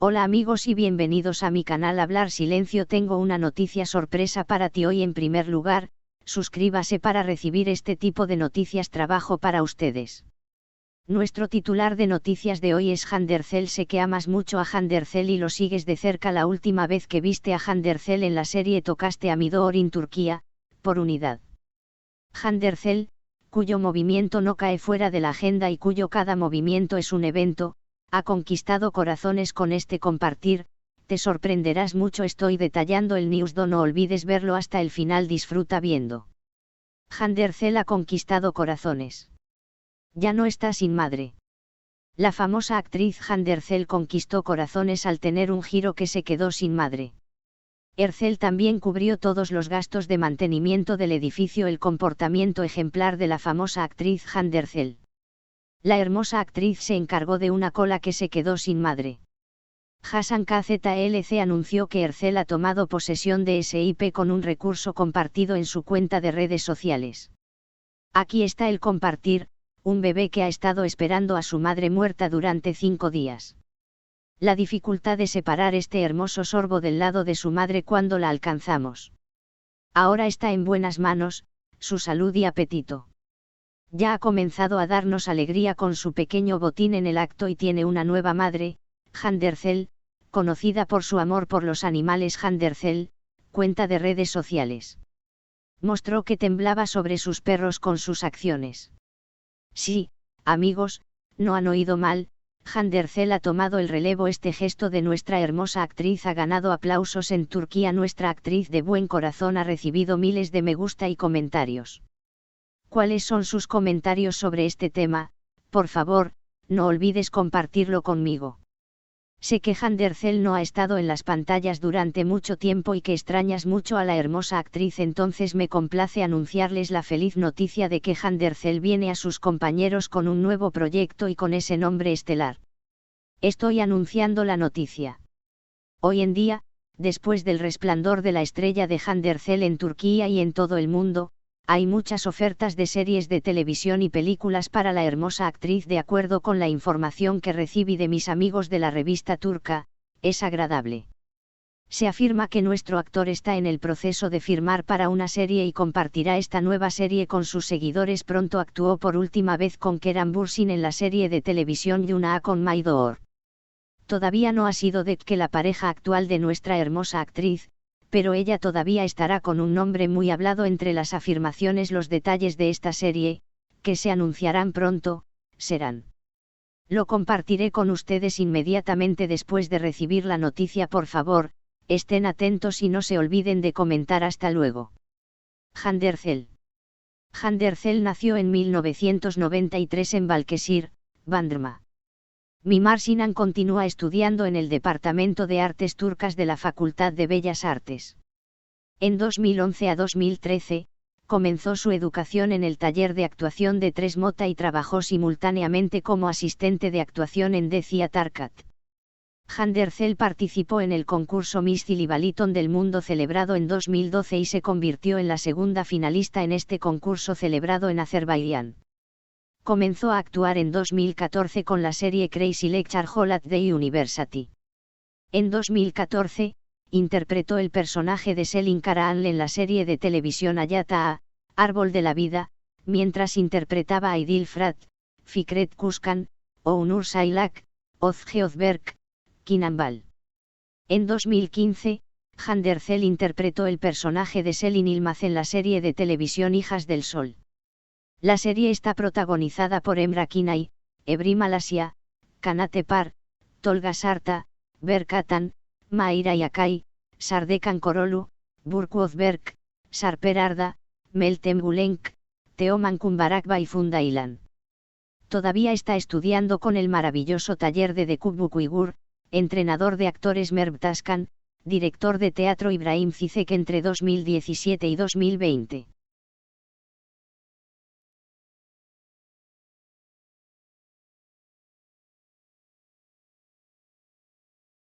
Hola amigos y bienvenidos a mi canal Hablar Silencio. Tengo una noticia sorpresa para ti hoy en primer lugar, suscríbase para recibir este tipo de noticias trabajo para ustedes. Nuestro titular de noticias de hoy es Handercel. Sé que amas mucho a Handercel y lo sigues de cerca. La última vez que viste a Handercel en la serie tocaste a Midor en Turquía, por unidad. Handercel, cuyo movimiento no cae fuera de la agenda y cuyo cada movimiento es un evento, ha conquistado corazones con este compartir, te sorprenderás mucho estoy detallando el newsdo no olvides verlo hasta el final disfruta viendo. Handercel ha conquistado corazones. Ya no está sin madre. La famosa actriz Handercel conquistó corazones al tener un giro que se quedó sin madre. Ercel también cubrió todos los gastos de mantenimiento del edificio el comportamiento ejemplar de la famosa actriz Handercel. La hermosa actriz se encargó de una cola que se quedó sin madre. Hassan KZLC anunció que Ercel ha tomado posesión de SIP con un recurso compartido en su cuenta de redes sociales. Aquí está el compartir, un bebé que ha estado esperando a su madre muerta durante cinco días. La dificultad de separar este hermoso sorbo del lado de su madre cuando la alcanzamos. Ahora está en buenas manos, su salud y apetito ya ha comenzado a darnos alegría con su pequeño botín en el acto y tiene una nueva madre, Handercel, conocida por su amor por los animales Handercel, cuenta de redes sociales. Mostró que temblaba sobre sus perros con sus acciones. Sí, amigos, no han oído mal, Handercel ha tomado el relevo. Este gesto de nuestra hermosa actriz ha ganado aplausos en Turquía. Nuestra actriz de buen corazón ha recibido miles de me gusta y comentarios. ¿Cuáles son sus comentarios sobre este tema? Por favor, no olvides compartirlo conmigo. Sé que Handercel no ha estado en las pantallas durante mucho tiempo y que extrañas mucho a la hermosa actriz, entonces me complace anunciarles la feliz noticia de que Handercel viene a sus compañeros con un nuevo proyecto y con ese nombre estelar. Estoy anunciando la noticia. Hoy en día, después del resplandor de la estrella de Handercel en Turquía y en todo el mundo, hay muchas ofertas de series de televisión y películas para la hermosa actriz de acuerdo con la información que recibí de mis amigos de la revista turca, es agradable. Se afirma que nuestro actor está en el proceso de firmar para una serie y compartirá esta nueva serie con sus seguidores. Pronto actuó por última vez con Keran Bursin en la serie de televisión Yuna con Maidor. Todavía no ha sido de que la pareja actual de nuestra hermosa actriz, pero ella todavía estará con un nombre muy hablado entre las afirmaciones los detalles de esta serie, que se anunciarán pronto, serán. Lo compartiré con ustedes inmediatamente después de recibir la noticia por favor, estén atentos y no se olviden de comentar hasta luego. Handercel. Handercel nació en 1993 en Balkesir, Bandrma. Mimar Sinan continúa estudiando en el Departamento de Artes Turcas de la Facultad de Bellas Artes. En 2011 a 2013, comenzó su educación en el taller de actuación de Tres Mota y trabajó simultáneamente como asistente de actuación en Decia Tarkat. Handercel participó en el concurso Miss Cilibaliton del Mundo celebrado en 2012 y se convirtió en la segunda finalista en este concurso celebrado en Azerbaiyán comenzó a actuar en 2014 con la serie Crazy Lecture Hall at the University. En 2014, interpretó el personaje de Selin Karahan en la serie de televisión Ayata A, Árbol de la Vida, mientras interpretaba a Idil Frat, Fikret Kuskan, Ounur Sailak, Ozge Ozberg, Kinambal. En 2015, Handercel interpretó el personaje de Selin Ilmaz en la serie de televisión Hijas del Sol. La serie está protagonizada por Emra Kinay, Ebri Malasia, Kanate Par, Tolga Sarta, Berkatan, Maira Yakai, Sardekan Korolu, Burkuozberg, Sarper Arda, Meltem Gulenk, Teoman Kumbarakba y Fundailan. Todavía está estudiando con el maravilloso taller de Dekub Uigur, entrenador de actores Merv Taskan, director de teatro Ibrahim Zizek entre 2017 y 2020.